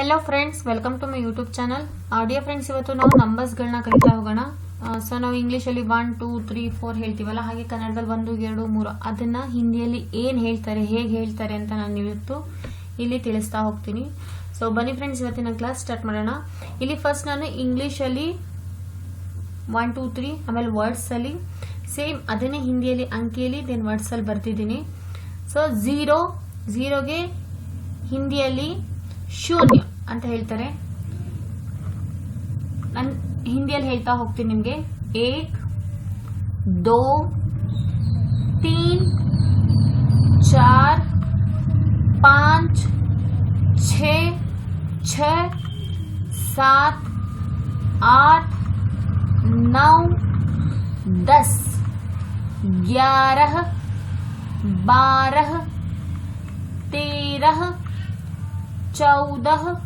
hello friends welcome to my YouTube channel ಆಡಿಯಾ friends ಇವತ್ತು ನಾವು ನಂಬರ್ಸ್ಗಳನ್ನ ಕಲಿತಾ ಹೋಗೋಣ ಸೊ uh, ನಾವು ಅಲ್ಲಿ ಒನ್ ಟೂ ತ್ರೀ ಫೋರ್ ಹೇಳ್ತೀವಲ್ಲ ಹಾಗೆ ಕನ್ನಡದಲ್ಲಿ ಒಂದು ಎರಡು ಮೂರು ಅದನ್ನ ಹಿಂದಿಯಲ್ಲಿ ಏನು ಹೇಳ್ತಾರೆ ಹೇಗೆ ಹೇಳ್ತಾರೆ ಅಂತ ನಾನು ಇವತ್ತು ಇಲ್ಲಿ ತಿಳಿಸ್ತಾ ಹೋಗ್ತೀನಿ ಸೊ ಬನ್ನಿ ಫ್ರೆಂಡ್ಸ್ ಇವತ್ತಿನ ಕ್ಲಾಸ್ ಸ್ಟಾರ್ಟ್ ಮಾಡೋಣ ಇಲ್ಲಿ ಫಸ್ಟ್ ನಾನು ಇಂಗ್ಲಿಷ್ ಇಂಗ್ಲೀಷಲ್ಲಿ ಒನ್ ಟೂ ತ್ರೀ ಆಮೇಲೆ ವರ್ಡ್ಸಲ್ಲಿ ಸೇಮ್ ಅದನ್ನೇ ಹಿಂದಿಯಲ್ಲಿ ಅಂಕಿಯಲ್ಲಿ ದೆನ್ ವರ್ಡ್ಸಲ್ಲಿ ಬರ್ತಿದ್ದೀನಿ ಸೊ ಝೀರೋ ಝೀರೋಗೆ ಹಿಂದಿಯಲ್ಲಿ ಶೂನ್ಯ ಅಂತ ಹೇಳ್ತಾರೆ ನಾನು ಹಿಂದಿಯಲ್ಲೇ ಹೇಳ್ತಾ ಹೋಗ್ತೀನಿ ನಿಮಗೆ 1 2 3 4 5 6 6 7 8 9 10 11 12 13 14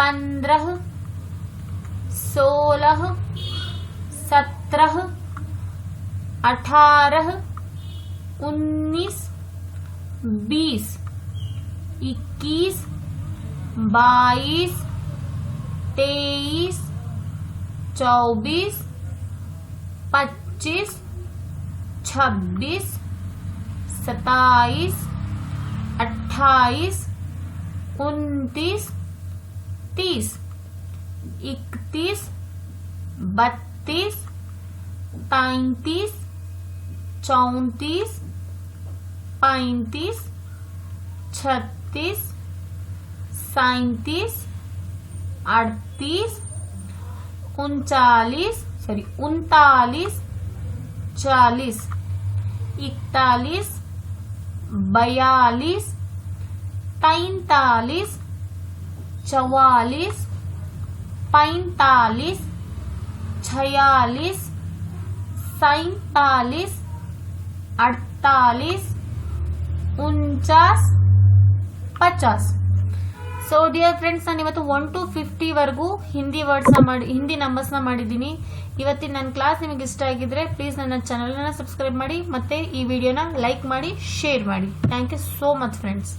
पंद्रह सोलह सत्रह अठारह उन्नीस बीस इक्कीस बाईस तेईस चौबीस पच्चीस छब्बीस सताईस अट्ठाईस उनतीस तीस इकतीस बत्तीस तैतीस चौतीस पैंतीस छत्तीस सैतीस अड़तीस उनचालीस सॉरी उनतालीस चालीस इकतालीस बयालीस तैतालीस ಚವಾಲಿಸ್ पैंतालीस ಛಯಾಲಿಸ್ सैतालीस अड़तालीस ಉಂಚಾಸ್ ಪಚಾಸ್ ಸೊ ಡಿಯರ್ ಫ್ರೆಂಡ್ಸ್ ನಾನು ಇವತ್ತು ಒನ್ ಟು ಫಿಫ್ಟಿವರೆಗೂ ಹಿಂದಿ ವರ್ಡ್ಸ್ನ ಮಾಡಿ ಹಿಂದಿ ನಂಬರ್ಸ್ನ ಮಾಡಿದ್ದೀನಿ ಇವತ್ತಿನ ನನ್ನ ಕ್ಲಾಸ್ ನಿಮಗೆ ಇಷ್ಟ ಆಗಿದ್ರೆ ಪ್ಲೀಸ್ ನನ್ನ ಚಾನಲನ್ನು ಸಬ್ಸ್ಕ್ರೈಬ್ ಮಾಡಿ ಮತ್ತೆ ಈ ವಿಡಿಯೋನ ಲೈಕ್ ಮಾಡಿ ಶೇರ್ ಮಾಡಿ thank you so much friends